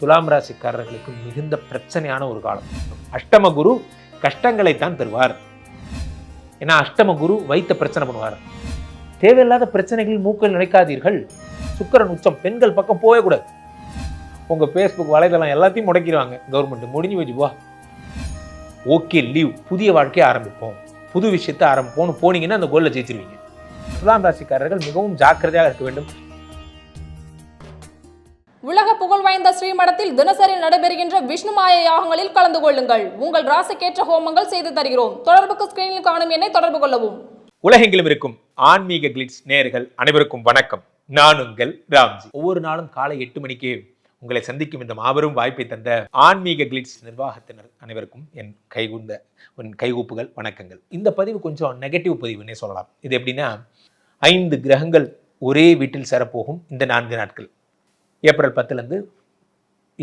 துலாம் ராசிக்காரர்களுக்கு மிகுந்த பிரச்சனையான ஒரு காலம். அஷ்டம குரு கஷ்டங்களைத்தான் தருவார். ஏன்னா அஷ்டம குரு வைத்த பிரச்சனை பண்ணுவார். தேவையில்லாத பிரச்சனைகளில் மூக்கில் நினைக்காதீர்கள். சுக்கரன் உச்சம் பெண்கள் பக்கம் போகவே கூடாது. உங்கள் ஃபேஸ்புக் வலைதளம் எல்லாத்தையும் முடக்கிடுவாங்க. கவர்மெண்ட் முடிஞ்சு வச்சு ஓகே லீவ் புதிய வாழ்க்கையை ஆரம்பிப்போம். புது விஷயத்தை ஆரம்பிப்போம்னு போனீங்கன்னா அந்த கோலில் ஜெயிச்சிருவீங்க. துலாம் ராசிக்காரர்கள் மிகவும் ஜாக்கிரதையாக இருக்க வேண்டும். உலக புகழ் வாய்ந்த ஸ்ரீமடத்தில் தினசரி நடைபெறுகின்ற விஷ்ணு மாய யாகங்களில் கலந்து கொள்ளுங்கள். உங்கள் ராசிக்கேற்ற ஹோமங்கள் செய்து தருகிறோம். தொடர்புக்கு ஸ்கிரீனில் காணும் என்னை தொடர்பு கொள்ளவும். உலகெங்கிலும் இருக்கும் ஆன்மீக கிளிட்ஸ் நேர்கள் அனைவருக்கும் வணக்கம். நான் உங்கள் ராம்ஜி. ஒவ்வொரு நாளும் காலை எட்டு மணிக்கு உங்களை சந்திக்கும் இந்த மாபெரும் வாய்ப்பை தந்த ஆன்மீக கிளிட்ஸ் நிர்வாகத்தினர் அனைவருக்கும் என் கைகுந்த என் கைகூப்புகள் வணக்கங்கள். இந்த பதிவு கொஞ்சம் நெகட்டிவ் பதிவுன்னே சொல்லலாம். இது எப்படின்னா ஐந்து கிரகங்கள் ஒரே வீட்டில் சேரப்போகும் இந்த நான்கு நாட்கள். ஏப்ரல் பத்துலேருந்து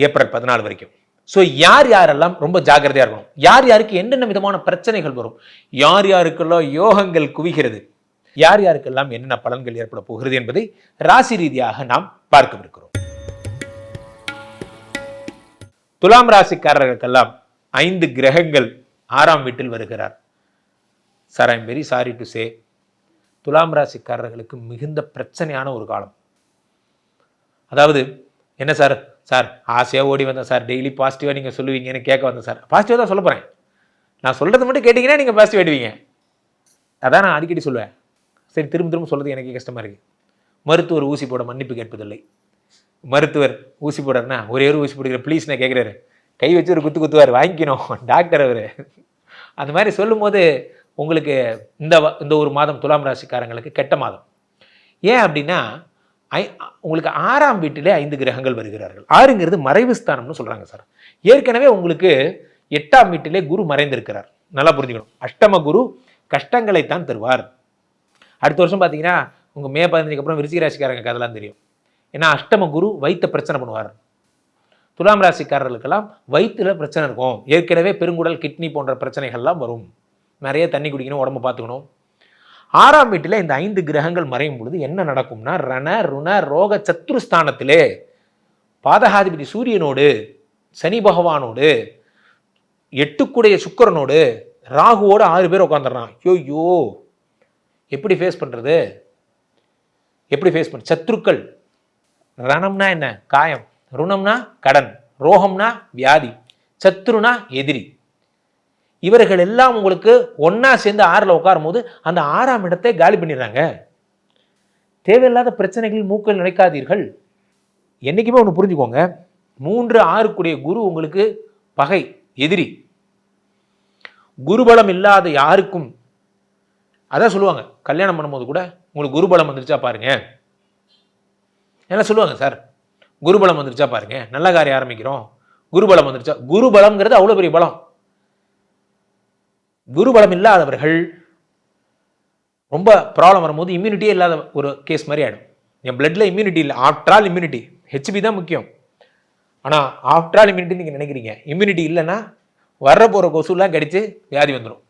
ஏப்ரல் பதினாலு வரைக்கும். ஸோ யார் யாரெல்லாம் ரொம்ப ஜாகிரதையாக இருக்கணும்? யார் யாருக்கு என்னென்ன விதமான பிரச்சனைகள் வரும்? யார் யாருக்கெல்லாம் யோகங்கள் குவிகிறது? யார் யாருக்கெல்லாம் என்னென்ன பலன்கள் ஏற்பட போகிறது என்பதை ராசி ரீதியாக நாம் பார்க்கவிருக்கிறோம். துலாம் ராசிக்காரர்களுக்கெல்லாம் ஐந்து கிரகங்கள் ஆறாம் வீட்டில் வருகிறார். Sir I'm very sorry to say துலாம் ராசிக்காரர்களுக்கு மிகுந்த பிரச்சனையான ஒரு காலம். அதாவது என்ன சார்? சார் ஆசையாக ஓடி வந்தேன் சார். டெய்லி பாசிட்டிவாக நீங்கள் சொல்லுவீங்கன்னு கேட்க வந்தேன் சார். பாசிட்டிவாக தான் சொல்ல போகிறேன் நான் சொல்கிறது மட்டும் கேட்டிங்கன்னா நீங்கள் பாசிட்டிவ் ஆகிடுவீங்க அதான் நான் அடிக்கடி சொல்லுவேன். சரி திரும்ப திரும்ப சொல்கிறது எனக்கு கஷ்டமாக இருக்குது மருத்துவர் ஊசி போட மன்னிப்பு கேட்பதில்லை. மருத்துவர் ஊசி போடுறேன்னா ஒரே ஒரு ஊசி போடுகிற ப்ளீஸ் நான் கேட்குறாரு. கை வச்சு ஒரு குத்து குத்துவார். வாங்கிக்கணும். டாக்டர் அவர். அந்த மாதிரி சொல்லும்போது உங்களுக்கு இந்த வ- இந்த ஒரு மாதம் துலாம் ராசிக்காரங்களுக்கு கெட்ட மாதம். ஏன் அப்படின்னா ஐ உங்களுக்கு ஆறாம் வீட்டிலே ஐந்து கிரகங்கள் வருகிறார்கள். ஆறுங்கிறது மறைவு ஸ்தானம்னு சொல்கிறாங்க சார். ஏற்கனவே உங்களுக்கு எட்டாம் வீட்டிலே குரு மறைந்திருக்கிறார். நல்லா புரிஞ்சுக்கணும். அஷ்டம குரு கஷ்டங்களைத்தான் தருவார். அடுத்த வருஷம் பார்த்தீங்கன்னா உங்கள் மே பதினஞ்சுக்கு அப்புறம் விருச்சிக ராசிக்காரங்க அதெல்லாம் தெரியும். ஏன்னா அஷ்டம குரு வைத்த பிரச்சனை பண்ணுவார். துலாம் ராசிக்காரர்களுக்கெல்லாம் வயிற்றுல பிரச்சனை இருக்கும். ஏற்கனவே பெருங்குடல் கிட்னி போன்ற பிரச்சனைகள்லாம் வரும். நிறைய தண்ணி குடிக்கணும் உடம்ப பார்த்துக்கணும். ஆறாம் வீட்டில் இந்த ஐந்து கிரகங்கள் மறையும் பொழுது என்ன நடக்கும்னா ரண ருண ரோக சத்துருஸ்தானத்திலே பாதகாதிபதி சூரியனோடு சனி பகவானோடு எட்டுக்குடைய சுக்கரனோடு ராகுவோடு ஆறு பேர் உட்காந்துடுறான் ஐயோ எப்படி ஃபேஸ் பண்ணுறது எப்படி ஃபேஸ் பண்ண சத்ருக்கள். ரணம்னா என்ன? காயம். ருணம்னா கடன். ரோகம்னா வியாதி. சத்ருனா எதிரி. இவர்கள் எல்லாம் உங்களுக்கு ஒன்றா சேர்ந்து ஆறில் உட்காரும் போது அந்த ஆறாம் இடத்தை காலி பண்ணிடுறாங்க. தேவையில்லாத பிரச்சனைகளில் மூக்கள் நினைக்காதீர்கள். என்றைக்குமே ஒன்று புரிஞ்சுக்கோங்க. மூன்று ஆறுக்குடைய குரு உங்களுக்கு பகை எதிரி. குருபலம் இல்லாத யாருக்கும் அதான் சொல்லுவாங்க கல்யாணம் பண்ணும்போது கூட உங்களுக்கு குருபலம் வந்துருச்சா பாருங்க. என்ன சொல்லுவாங்க சார்? குருபலம் வந்துருச்சா பாருங்க. நல்ல காரியம் ஆரம்பிக்கிறோம். குருபலம் வந்துருச்சா? குருபலம்ங்கிறது அவ்வளோ பெரிய பலம். குருபலம் இல்லாதவர்கள் ரொம்ப ப்ராப்ளம் வரும்போது இம்யூனிட்டியே இல்லாத ஒரு கேஸ் மாதிரி ஆகிடும் என் பிளட்டில் இம்யூனிட்டி இல்லை. ஆஃப்டர் ஆல் இம்யூனிட்டி ஹெச்பி தான் முக்கியம். ஆனால் ஆஃப்டர் ஆல் இம்யூனிட்டி நீங்கள் நினைக்கிறீங்க. இம்யூனிட்டி இல்லைன்னா வர்ற போகிற கொசுலாம் கடிச்சு வியாதி வந்துடும்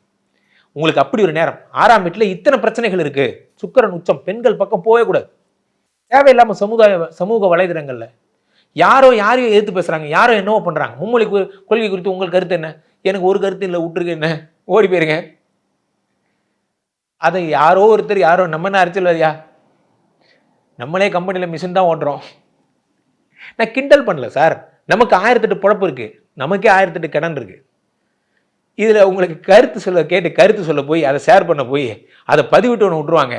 உங்களுக்கு அப்படி ஒரு நேரம். ஆறாம் வீட்டில் இத்தனை பிரச்சனைகள் இருக்குது சுக்கரன் உச்சம். பெண்கள் பக்கம் போகவே கூடாது. தேவையில்லாமல் சமுதாய சமூக வலைதளங்களில் யாரோ யாரையும் எதிர்த்து பேசுகிறாங்க யாரோ என்னவோ பண்ணுறாங்க மும்மொழி கொள்கை குறித்து உங்கள் கருத்து என்ன? எனக்கு ஒரு கருத்து இல்லை விட்டுருக்கு என்ன? ஓடி போயிருங்க அதை யாரோ ஒருத்தர் யாரோ நம்ம என்ன அரசியல்வாதியா நம்மளே கம்பெனியில் மிஷின் தான் ஓட்டுறோம். நான் கிண்டல் பண்ணல சார். நமக்கு ஆயிரத்தெட்டு பொழப்பு இருக்குது நமக்கே ஆயிரத்தெட்டு கடன் இருக்குது இதில் உங்களுக்கு கருத்து சொல்ல கேட்டு கருத்து சொல்ல போய் அதை ஷேர் பண்ண போய் அதை பதிவிட்டு ஒன்று விட்ருவாங்க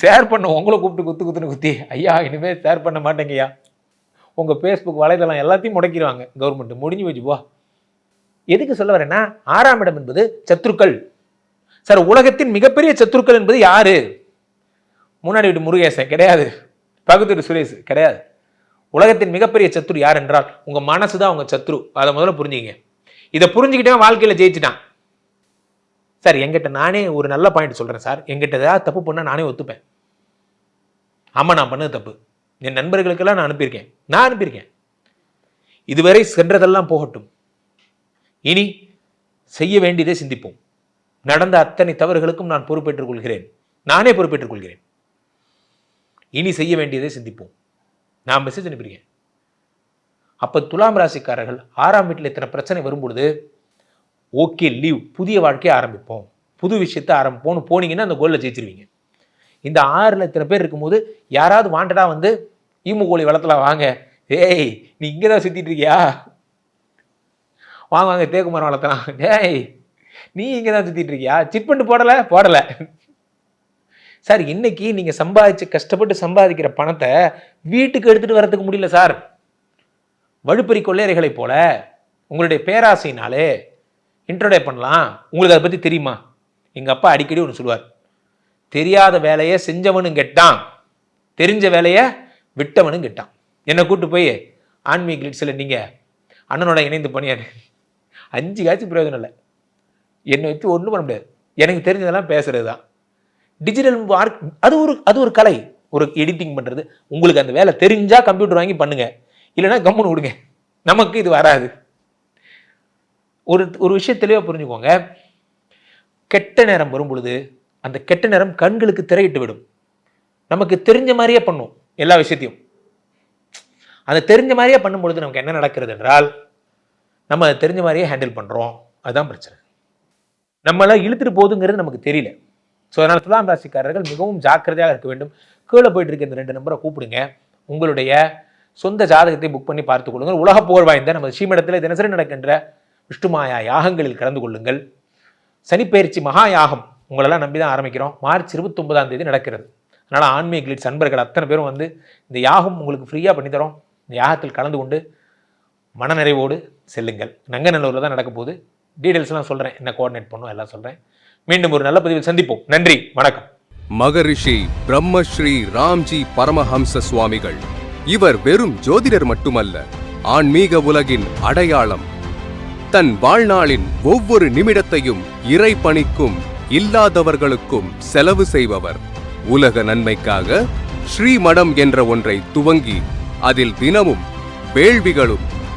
ஷேர் பண்ண உங்களை கூப்பிட்டு குத்து குத்துன்னு குத்தி ஐயா இனிமேல் ஷேர் பண்ண மாட்டேங்கய்யா. உங்கள் ஃபேஸ்புக் வலைதளம் எல்லாத்தையும் முடக்கிடுவாங்க. கவர்மெண்ட் முடிஞ்சு வச்சு போ. எதுக்கு சொல்ல வரேன்னா ஆறாம் இடம் என்பது சத்துருக்கள். சார் உலகத்தின் மிகப்பெரிய சத்துருக்கள் என்பது யாரு? முன்னாடி வீட்டு முருகேசன் கிடையாது. பக்கத்து வீட்டு சுரேஷ் கிடையாது. உலகத்தின் மிகப்பெரிய சத்துரு யார் என்றால் உங்க மனசு தான் உங்க சத்ரு அதை முதல்ல புரிஞ்சுங்க. இதை புரிஞ்சுக்கிட்டே வாழ்க்கையில ஜெயிச்சிட்டான். சார் எங்கிட்ட நானே ஒரு நல்ல பாயிண்ட் சொல்றேன் சார். எங்கிட்ட ஏதாவது தப்பு பண்ணா நானே ஒத்துப்பேன். ஆமா நான் பண்ணது தப்பு. என் நண்பர்களுக்கெல்லாம் நான் அனுப்பியிருக்கேன். நான் அனுப்பியிருக்கேன். இதுவரை சென்றதெல்லாம் போகட்டும். இனி செய்ய வேண்டியதை சிந்திப்போம். நடந்த அத்தனை தவறுகளுக்கும் நான் பொறுப்பேற்றுக் கொள்கிறேன். நானே பொறுப்பேற்றுக் கொள்கிறேன். இனி செய்ய வேண்டியதை சிந்திப்போம். நான் மெசேஜ் அனுப்பியிருக்கேன் அப்போ துலாம் ராசிக்காரர்கள் ஆறாம் வீட்டில் இத்தனை பிரச்சனை வரும்பொழுது ஓகே லீவ் புதிய வாழ்க்கையை ஆரம்பிப்போம். புது விஷயத்தை ஆரம்பிப்போம்னு போனீங்கன்னா அந்த கோலில் ஜெயிச்சிருவீங்க. இந்த ஆறில் இத்தனை பேர் இருக்கும்போது யாராவது வாண்டடாக வந்து ஈமு கோழி வளர்த்தலாம் வாங்க. ஏய் நீ இங்கே தான் சுற்றிட்டு இருக்கியா? வாங்க வாங்க தேக்கு மரம் வளர்த்தலாம் டேய் நீ இங்கே தான் சுற்றிட்டு இருக்கியா சிட் போடலை? போடலை. சார் இன்னைக்கு நீங்கள் சம்பாதிச்சு கஷ்டப்பட்டு சம்பாதிக்கிற பணத்தை வீட்டுக்கு எடுத்துகிட்டு வரதுக்கு முடியல சார். வழுப்பறி கொள்ளையர்களைப் போல உங்களுடைய பேராசையினாலே இன்ட்ரோடே பண்ணலாம். உங்களுக்கு அதை பற்றி தெரியுமா? எங்கள் அப்பா அடிக்கடி ஒன்று சொல்லுவார். தெரியாத வேலையை செஞ்சவனும் கெட்டான். தெரிஞ்ச வேலையை விட்டவனும் கெட்டான். என்னை கூப்பிட்டு போய் ஆன்மீக கிளிட்ஸில் நீங்கள் அண்ணனோட இணைந்து பணியாரு. அஞ்சு காய்ச்சி பிரயோஜனம் இல்லை. என்னை வச்சு ஒன்றும் பண்ண முடியாது. எனக்கு தெரிஞ்சதெல்லாம் பேசுறது தான் டிஜிட்டல் மார்க் அது ஒரு அது ஒரு கலை. ஒரு எடிட்டிங் பண்ணுறது உங்களுக்கு அந்த வேலை தெரிஞ்சால் கம்ப்யூட்டர் வாங்கி பண்ணுங்க. இல்லைன்னா கம்முன்னு விடுங்க. நமக்கு இது வராது. ஒரு ஒரு விஷயம் தெளிவாக புரிஞ்சுக்கோங்க. கெட்ட நேரம் வரும் பொழுது அந்த கெட்ட நேரம் கண்களுக்கு திரையிட்டு விடும். நமக்கு தெரிஞ்ச மாதிரியே பண்ணும். எல்லா விஷயத்தையும். அந்த தெரிஞ்ச மாதிரியே பண்ணும் பொழுது நமக்கு என்ன நடக்கிறது என்றால் நம்ம தெரிஞ்ச மாதிரியே ஹேண்டில் பண்ணுறோம் அதுதான் பிரச்சனை. நம்மளை இழுத்துட்டு போகுதுங்கிறது நமக்கு தெரியல. ஸோ அதனால் துலாம் ராசிக்காரர்கள் மிகவும் ஜாக்கிரதையாக இருக்க வேண்டும். கீழே போயிட்டு இருக்க இந்த ரெண்டு நம்பரை கூப்பிடுங்க. உங்களுடைய சொந்த ஜாதகத்தை புக் பண்ணி பார்த்துக் கொள்ளுங்கள். உலக புகழ் வாய்ந்த நமது ஸ்ரீமடத்தில் தினசரி நடக்கின்ற விஷ்ணுமாயா யாகங்களில் கலந்து கொள்ளுங்கள். சனிப்பெயர்ச்சி மகா யாகம் உங்களெல்லாம் நம்பி தான் ஆரம்பிக்கிறோம். மார்ச் இருபத்தொன்பதாம் தேதி நடக்கிறது. அதனால் ஆன்மீக கிளிட்ஸ் அன்பர்கள் அத்தனை பேரும் வந்து இந்த யாகம் உங்களுக்கு ஃப்ரீயாக பண்ணித்தரோம். இந்த யாகத்தில் கலந்து கொண்டு மனநிறைவோடு செல்லுங்கள். நங்கநல்லூரில் தான் நடக்க போகுது டீட்டெயில்ஸ்லாம் சொல்கிறேன் என்ன கோஆர்டினேட் பண்ணும் எல்லாம் சொல்கிறேன் மீண்டும் ஒரு நல்ல பதிவில் சந்திப்போம். நன்றி. வணக்கம். மகரிஷி பிரம்மஸ்ரீ ராம்ஜி பரமஹம்ச சுவாமிகள். இவர் வெறும் ஜோதிடர் மட்டுமல்ல ஆன்மீக உலகின் அடையாளம். தன் வாழ்நாளின் ஒவ்வொரு நிமிடத்தையும் இறை பணிக்கும் இல்லாதவர்களுக்கும் செலவு செய்பவர். உலக நன்மைக்காக ஸ்ரீமடம் என்ற ஒன்றை துவங்கி அதில் தினமும் வேள்விகளும்